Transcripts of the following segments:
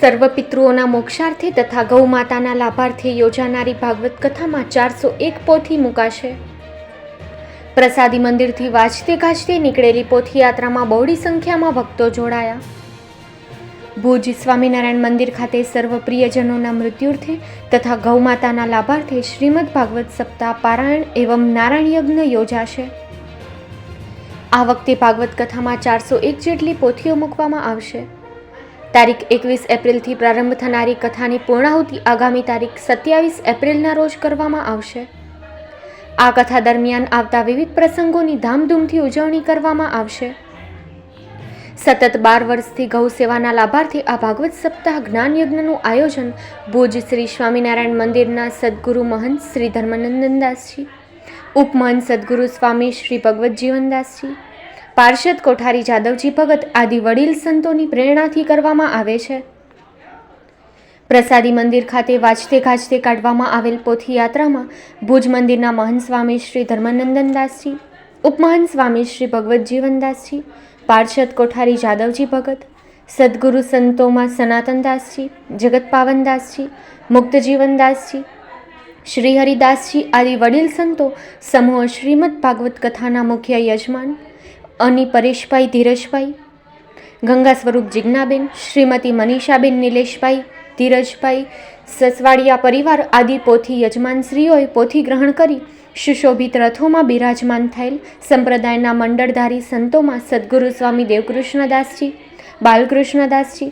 સર્વ પિતૃઓના મોક્ષાર્થે તથા ગૌ માતાના લાભાર્થે યોજાનારી ભાગવત કથામાં ચારસો એક પોથી મુકાશે. પ્રસાદી મંદિરથી વાજતે ગાજતે નીકળેલી પોથીયાત્રામાં બહોળી સંખ્યામાં ભક્તો જોડાયા. ભુજ સ્વામિનારાયણ મંદિર ખાતે સર્વ પ્રિયજનોના મૃત્યુર્થે તથા ગૌ માતાના લાભાર્થે શ્રીમદ ભાગવત સપ્તાહ પારાયણ એવં નારાયણ યજ્ઞ યોજાશે. આ વખતે ભાગવત કથામાં ચારસો એક જેટલી પોથીઓ મૂકવામાં આવશે. તારીખ એકવીસ એપ્રિલથી પ્રારંભ થનારી કથાની પૂર્ણાહુતિ આગામી તારીખ સત્યાવીસ એપ્રિલના રોજ કરવામાં આવશે. આ કથા દરમિયાન આવતા વિવિધ પ્રસંગોની ધામધૂમથી ઉજવણી કરવામાં આવશે. સતત બાર વર્ષથી ગૌ સેવાના લાભાર્થી આ ભાગવત સપ્તાહ જ્ઞાન યજ્ઞનું આયોજન ભુજ શ્રી સ્વામિનારાયણ મંદિરના સદગુરુ મહંત શ્રી ધર્માનંદનદાસજી ઉપમહંત સદગુરુ સ્વામી શ્રી ભગવત જીવનદાસજી પાર્ષદ કોઠારી જાદવજી ભગત આદિ વડીલ સંતોની પ્રેરણાથી કરવામાં આવે છે. પ્રસાદી મંદિર ખાતે વાજતે ગાજતે કાઢવામાં આવેલ પોથી યાત્રામાં ભુજ મંદિરના મહંત સ્વામી શ્રી ધર્માનંદનદાસજી, ઉપમહંત સ્વામી શ્રી ભગવત જીવનદાસજી, પાર્ષદ કોઠારી જાદવજી ભગત, સદગુરુ સંતોમાં સનાતનદાસજી, જગત પાવનદાસજી, મુક્તજીવનદાસજી, શ્રી હરિદાસજી આદિ વડીલ સંતો, સમૂહ શ્રીમદ ભાગવત કથાના મુખ્ય યજમાન અની પરેશભાઈ ધીરજભાઈ, ગંગા સ્વરૂપ જિજ્ઞાબેન, શ્રીમતી મનીષાબેન નિલેશભાઈ ધીરજભાઈ, સસવાડિયા પરિવાર આદિ પોથી યજમાનશ્રીઓએ પોથી ગ્રહણ કરી સુશોભિત રથોમાં બિરાજમાન થયેલ સંપ્રદાયના મંડળધારી સંતોમાં સદગુરુ સ્વામી દેવકૃષ્ણદાસજી, બાલકૃષ્ણદાસજી,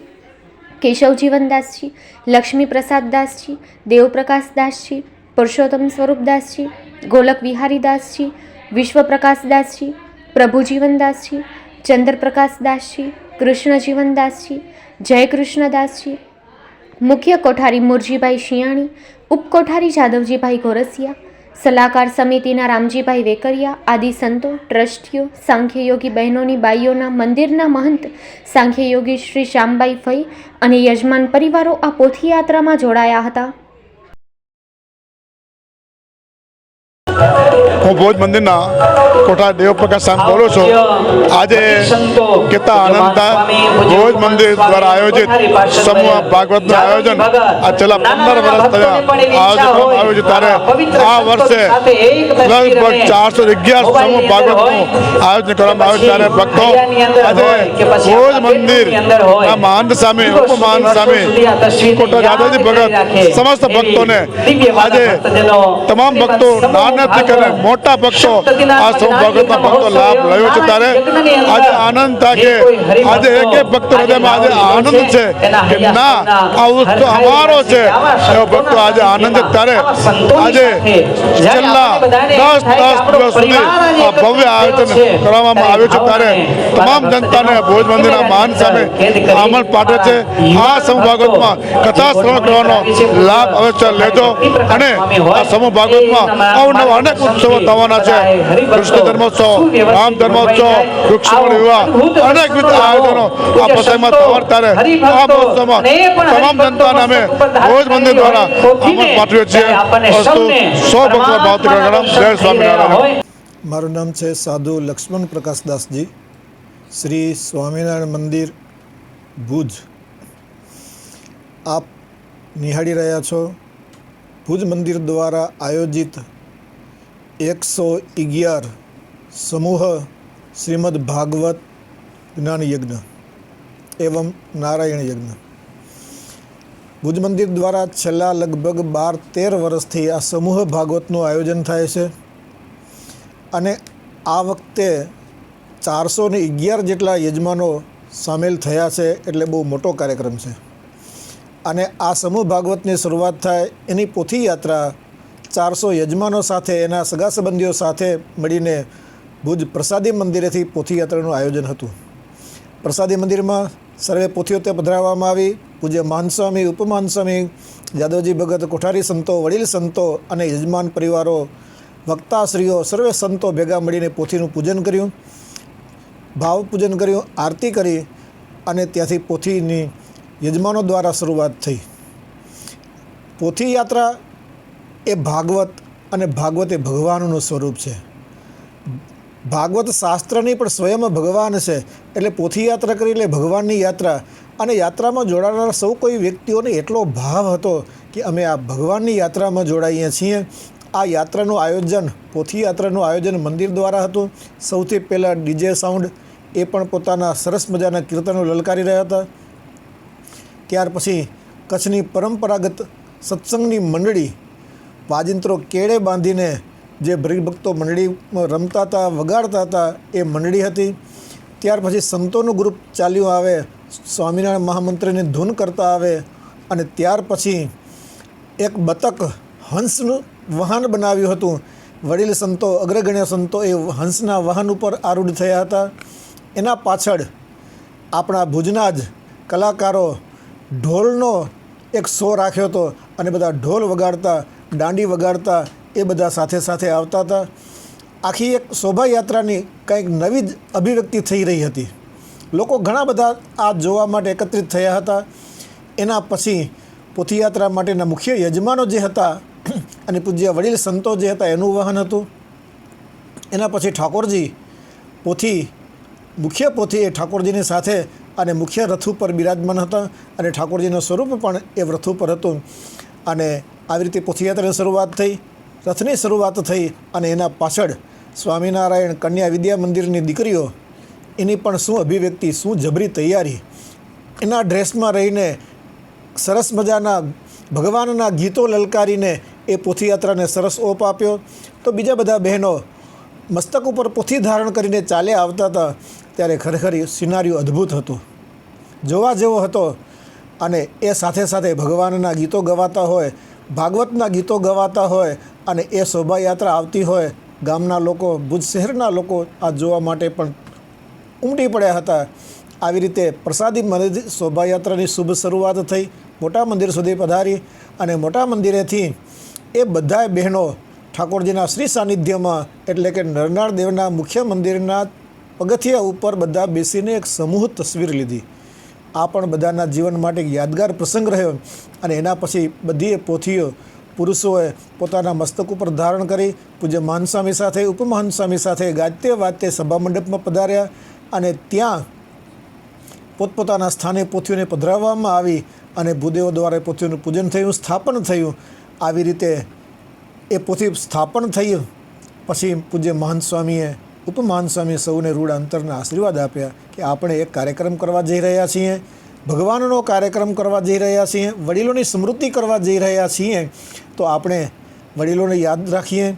કેશવજીવનદાસજી લક્ષ્મી પ્રસાદદાસજી દેવપ્રકાશદાસજી, પુરુષોત્તમ સ્વરૂપદાસજી ગોલક વિહારીદાસજી વિશ્વપ્રકાશદાસજી પ્રભુજીવનદાસજી, ચંદ્રપ્રકાશદાસજી, કૃષ્ણજીવનદાસજી, જયકૃષ્ણદાસજી, મુખ્ય કોઠારી મુરજીભાઈ શિયાણી, ઉપકોઠારી જાદવજીભાઈ ગોરસિયા, સલાહકાર સમિતિના રામજીભાઈ વેકરિયા, આદિ સંતો, ટ્રસ્ટીઓ, સાંખ્યયોગી બહેનોની બાઈઓના મંદિરના મહંત, સાંખ્યયોગી શ્રી શ્યામબાઈ ફઈ અને યજમાન પરિવારો આ પોથીયાત્રામાં જોડાયા હતા. હું ભોજ મંદિરના કોઠા દેવપ્રકાશ સામ બોલું છું. આજે કેટલા આનંદ ભોજ મંદિર દ્વારા આયોજિત સમૂહ ભાગવતનું આયોજન આ છેલ્લા પંદર વર્ષ થયા આયોજન કરવામાં આવ્યું છે ત્યારે આ વર્ષે લગભગ ચારસો અગિયાર સમૂહ ભાગવતનું આયોજન કરવામાં આવ્યું ત્યારે ભક્તો આજે ભોજ મંદિર આ મહાન સ્વામી ઉપમહાન સ્વામી કોટા દાદાજી ભગત સમસ્ત ભક્તોને આજે તમામ ભક્તો નાનાથી કરીને મોટા ભક્તો, આ સમૂહ ભગતના ભક્તો લાભ રહ્યો છે ત્યારે આજે આનંદ થાય કે આજે એક એક ભક્તો હૃદયમાં આજે આનંદ છે કે ના, આ ઉત્સવ અમારો છે. એવો ભક્તો આજે આનંદ ત્યારે આજે છેલ્લા આ ભવ્ય આયોજન કરવામાં આવ્યું છે ત્યારે તમામ જનતાને ભોજ મંદિરના માન સામે છે. આ સમૂહ ભાગવતમાં કથા શ્રવણ કરવાનો લાભ અવશ્ય લેજો અને આ સમૂહ ભાગવતમાં અવનવા અનેક ઉત્સવો થવાના છે. કૃષ્ણ ધર્મોત્સવ, રામ ધર્મોત્સવ વૃક્ષમણ વિવાહ અનેકવિધ આયોજનો આ પ્રસંગમાં સવાર ત્યારે આ મહોત્સવમાં તમામ જનતાને અમે ભોજ મંદિર દ્વારા પાઠવીએ છીએ. અસ્તુ સો ગણમ જય સ્વામિનારાયણ. મારું નામ છે સાધુ લક્ષ્મણ પ્રકાશદાસજી શ્રી સ્વામિનારાયણ મંદિર, ભુજ. આપ નિહાળી રહ્યા છો. ભુજ મંદિર દ્વારા આયોજિત એકસો અગિયાર સમૂહ શ્રીમદ ભાગવત જ્ઞાન યજ્ઞ એવમ નારાયણ યજ્ઞ. ભુજ મંદિર દ્વારા છેલ્લા લગભગ બાર તેર વર્ષથી આ સમૂહ ભાગવતનું આયોજન થાય છે અને આ વખતે ચારસો ને અગિયાર જેટલા યજમાનો સામેલ થયા છે એટલે બહુ મોટો કાર્યક્રમ છે. અને આ સમૂહ ભાગવતની શરૂઆત થાય એની પોથી યાત્રા ચારસો યજમાનો સાથે એના સગા સંબંધીઓ સાથે મળીને ભુજ પ્રસાદી મંદિરેથી પોથીયાત્રાનું આયોજન હતું. પ્રસાદી મંદિરમાં સર્વે પોથીઓ તે પધરાવવામાં આવી. પૂજ્ય માનસ્વામી, ઉપમાનસ્વામી, જાદવજી ભગત, કોઠારી સંતો, વડીલ સંતો અને યજમાન પરિવારો, વક્તાશ્રીઓ, સર્વે સંતો ભેગા મળીને પોથીનું પૂજન કર્યું. ભાવ પૂજન કર્યું, આરતી કરી અને ત્યાંથી પોથીની યજમાનો દ્વારા શરૂઆત થઈ. પોથી યાત્રા એ ભાગવત અને ભાગવત એ ભગવાનનું સ્વરૂપ છે. ભાગવત શાસ્ત્રની પણ સ્વયં ભગવાન છે. એટલે પોથી યાત્રા કરી એટલે ભગવાનની યાત્રા. અને યાત્રામાં જોડાનાર સૌ કોઈ વ્યક્તિઓને એટલો ભાવ હતો કે અમે આ ભગવાનની યાત્રામાં જોડાઈએ છીએ. આ યાત્રાનું આયોજન પોથી યાત્રાનું આયોજન મંદિર દ્વારા હતું. સૌથી પહેલાં ડીજે સાઉન્ડ, એ પણ પોતાના સરસ મજાના કીર્તનો લલકારી રહ્યા હતા. ત્યાર પછી કચ્છની પરંપરાગત સત્સંગની મંડળી વાજિંત્રો કેળે બાંધીને જે ભક્તો મંડળીમાં રમતા હતા, વગાડતા હતા, એ મંડળી હતી. ત્યાર પછી સંતોનું ગ્રુપ ચાલ્યું આવે, સ્વામિનારાયણ મહામંત્રીની ધૂન કરતા આવે અને ત્યાર પછી એક બતક હંસનું વાહન બનાવ્યું હતું. વડીલ સંતો, અગ્રગણ્ય સંતો એ હંસના વાહન ઉપર આરૂઢ થયા હતા. એના પાછળ આપણા ભુજના જ કલાકારો ઢોલનો એક શો રાખ્યો હતો અને બધા ઢોલ વગાડતા દાંડી વગાડતા એ બધા સાથે સાથે આવતા હતા. આખી એક શોભાયાત્રાની કંઈક નવી જ અભિવ્યક્તિ થઈ રહી હતી. લોકો ઘણા બધા આ જોવા માટે એકત્રિત થયા હતા. એના પછી પોથીયાત્રા માટેના મુખ્ય યજમાનો જે હતા અને પૂજ્ય વડીલ સંતો જે હતા એનું વાહન હતું. એના પછી ઠાકોરજી પોથી, મુખ્ય પોથી એ ઠાકોરજીની સાથે અને મુખ્ય રથ ઉપર બિરાજમાન હતા અને ઠાકોરજીનું સ્વરૂપ પણ એ રથ ઉપર હતું. અને આવી રીતે પોથીયાત્રાની શરૂઆત થઈ, રથની શરૂઆત થઈ અને એના પાછળ સ્વામિનારાયણ કન્યા વિદ્યા મંદિરની દીકરીઓ, એની પણ શું અભિવ્યક્તિ, શું જબરી તૈયારી, એના ડ્રેસમાં રહીને સરસ મજાના ભગવાનના ગીતો લલકારીને એ પોથીયાત્રાને સરસ ઓપ આપ્યો. તો બીજા બધા બહેનો મસ્તક ઉપર પોથી ધારણ કરીને ચાલ્યા આવતા હતા, ત્યારે ખરેખર સિનારીઓ અદ્ભુત હતો. જોવા જેવો હતો અને એ સાથે સાથે ભગવાનના ગીતો ગવાતા હોય ભાગવતના ગીતો ગવાતા હોય અને એ શોભાયાત્રા આવતી હોય, ગામના લોકો, ભુજ શહેરના લોકો આ જોવા માટે પણ ઉમટી પડ્યા હતા. આવી રીતે પ્રસાદી મંદિર શોભાયાત્રાની શુભ શરૂઆત થઈ, મોટા મંદિર સુધી પધારી અને મોટા મંદિરેથી એ બધાએ બહેનો ઠાકોરજીના શ્રી સાનિધ્યમાં, એટલે કે નરનાળ દેવના મુખ્ય મંદિરના પગથિયા ઉપર બધા બેસીને એક સમૂહ તસવીર લીધી. આ પણ બધાના જીવન માટે યાદગાર પ્રસંગ રહ્યો અને એના પછી બધી પોથીઓ, પુરુષોએ પોતાના મસ્તક ઉપર ધારણ કરી પૂજ્ય મહાનસ્વામી સાથે ઉપમહાનસ્વામી સાથે ગાતે વાતે સભા મંડપમાં પધાર્યા અને ત્યાં પોતપોતાના સ્થાને પોથીઓને પધરાવવામાં આવી અને ભૂદેવો દ્વારા પોથીઓનું પૂજન થયું, સ્થાપન થયું. આવી રીતે એ પોથી સ્થાપન થયું. પછી પૂજ્ય મહાન સ્વામીએ ઉપમહાન સ્વામી સૌને રૂઢ અંતરના આશીર્વાદ આપ્યા કે આપણે એક કાર્યક્રમ કરવા જઈ રહ્યા છીએ, ભગવાનનો કાર્યક્રમ કરવા જઈ રહ્યા છીએ, વડીલોની સ્મૃતિ કરવા જઈ રહ્યા છીએ, તો આપણે વડીલોને યાદ રાખીએ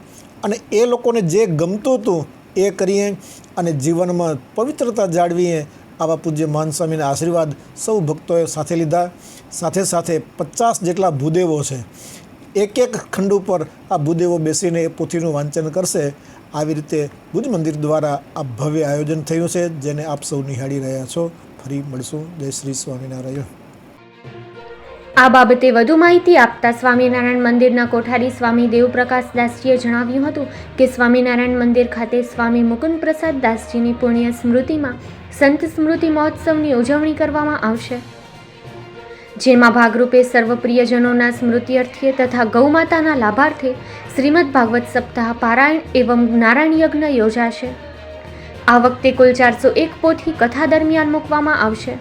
અને એ લોકોને જે ગમતું હતું એ કરીએ અને જીવનમાં પવિત્રતા જાળવીએ આવા પૂજ્ય માન સ્વામીના આશીર્વાદ સૌ ભક્તોએ સાથે લીધા. સાથે સાથે પચાસ જેટલા ભૂદેવો છે. એક એક ખંડ ઉપર આ ભૂદેવો બેસીને એ પોથીનું વાંચન કરશે. આવી રીતે ભુજ મંદિર દ્વારા આ ભવ્ય આયોજન થયું છે, જેને આપ સૌ નિહાળી રહ્યા છો. ફરી મળશું. જય શ્રી સ્વામિનારાયણ. આ બાબતે વધુ માહિતી આપતા સ્વામિનારાયણ મંદિરના કોઠારી સ્વામી દેવપ્રકાશ દાસજીએ જણાવ્યું હતું કે સ્વામિનારાયણ મંદિર ખાતે સ્વામી મુકુંદ પ્રસાદ દાસજીની પુણ્ય સ્મૃતિમાં સંત સ્મૃતિ મહોત્સવની ઉજવણી કરવામાં આવશે. જેમાં ભાગરૂપે સર્વ પ્રિયજનોના સ્મૃતિ અર્થે તથા ગૌમાતાના લાભાર્થે શ્રીમદ ભાગવત સપ્તાહ પારાયણ એવં નારાયણ યજ્ઞ યોજાશે. આ વખતે કુલ ચારસો એક પોથી કથા દરમિયાન મૂકવામાં આવશે.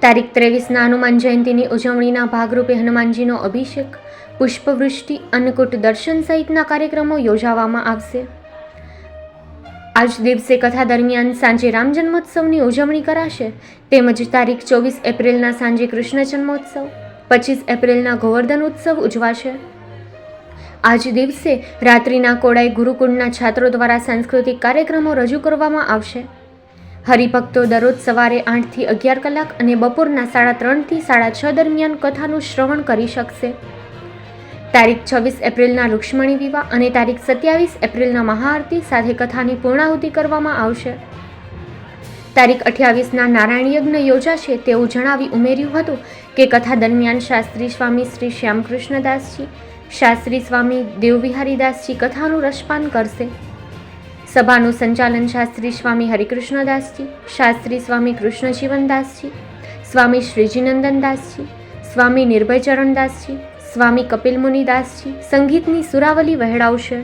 તારીખ ત્રેવીસના હનુમાન જયંતીની ઉજવણીના ભાગરૂપે હનુમાનજીનો અભિષેક, પુષ્પવૃષ્ટિ, અન્નકૂટ દર્શન સહિતના કાર્યક્રમો યોજાવામાં આવશે. આજ દિવસે કથા દરમિયાન સાંજે રામ જન્મોત્સવની ઉજવણી કરાશે, તેમજ તારીખ ચોવીસ એપ્રિલના સાંજે કૃષ્ણ જન્મોત્સવ, પચીસ એપ્રિલના ગોવર્ધન ઉત્સવ ઉજવાશે. આજ દિવસે રાત્રિના કોડાઈ ગુરુકુળના છાત્રો દ્વારા સાંસ્કૃતિક કાર્યક્રમો રજૂ કરવામાં આવશે. હરિભક્તો દરરોજ સવારે આઠથી અગિયાર કલાક અને બપોરના સાડા ત્રણથી સાડા છ દરમિયાન કથાનું શ્રવણ કરી શકશે. તારીખ છવ્વીસ એપ્રિલના રુક્ષ્મણી વિવાહ અને તારીખ સત્યાવીસ એપ્રિલના મહાઆરતી સાથે કથાની પૂર્ણાહુતિ કરવામાં આવશે. તારીખ અઠ્યાવીસના નારાયણ યજ્ઞ યોજાશે તેવું જણાવી ઉમેર્યું હતું કે કથા દરમિયાન શાસ્ત્રી સ્વામી શ્રી શ્યામકૃષ્ણદાસજી, શાસ્ત્રી સ્વામી દેવવિહારીદાસજી કથાનું રસપાન કરશે. સભાનું સંચાલન શાસ્ત્રી સ્વામી હરિકૃષ્ણદાસજી, શાસ્ત્રી સ્વામી કૃષ્ણજીવનદાસજી, સ્વામી શ્રીજીનંદનદાસજી, સ્વામી નિર્ભયચરણદાસજી સ્વામી કપિલ મુનિદાસજી સંગીતની સુરાવલી વહેડાવશે